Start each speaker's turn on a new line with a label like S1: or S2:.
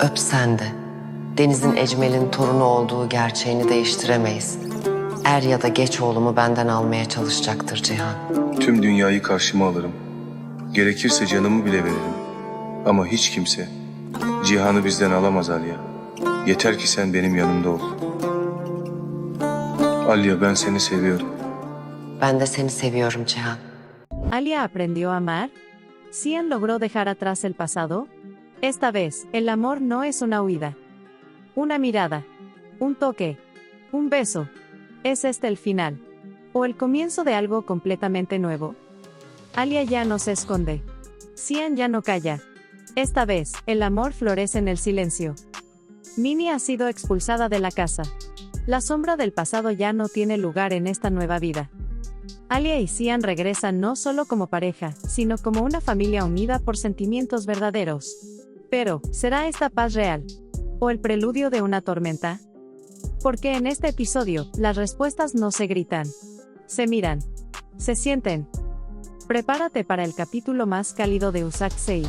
S1: Öp sen de. Deniz'in Ecmel'in torunu olduğu gerçeğini değiştiremeyiz. Er ya da geç oğlumu benden almaya çalışacaktır Cihan.
S2: Tüm dünyayı karşıma alırım. Gerekirse canımı bile veririm. Ama hiç kimse cihanı bizden alamaz Alya. Yeter ki sen benim yanımda ol. Alya ben seni seviyorum.
S1: Ben de seni seviyorum Cihan.
S3: ¿Alia aprendió a amar? ¿Cian logró dejar atrás el pasado? Esta vez, el amor no es una huida. Una mirada. Un toque. Un beso. ¿Es este el final? ¿O el comienzo de algo completamente nuevo? Alia ya no se esconde. Cian ya no calla. Esta vez, el amor florece en el silencio. Minnie ha sido expulsada de la casa. La sombra del pasado ya no tiene lugar en esta nueva vida. Alia y Cian regresan no solo como pareja, sino como una familia unida por sentimientos verdaderos. Pero, ¿será esta paz real? ¿O el preludio de una tormenta? Porque en este episodio, las respuestas no se gritan. Se miran. Se sienten. Prepárate para el capítulo más cálido de Usak Sei.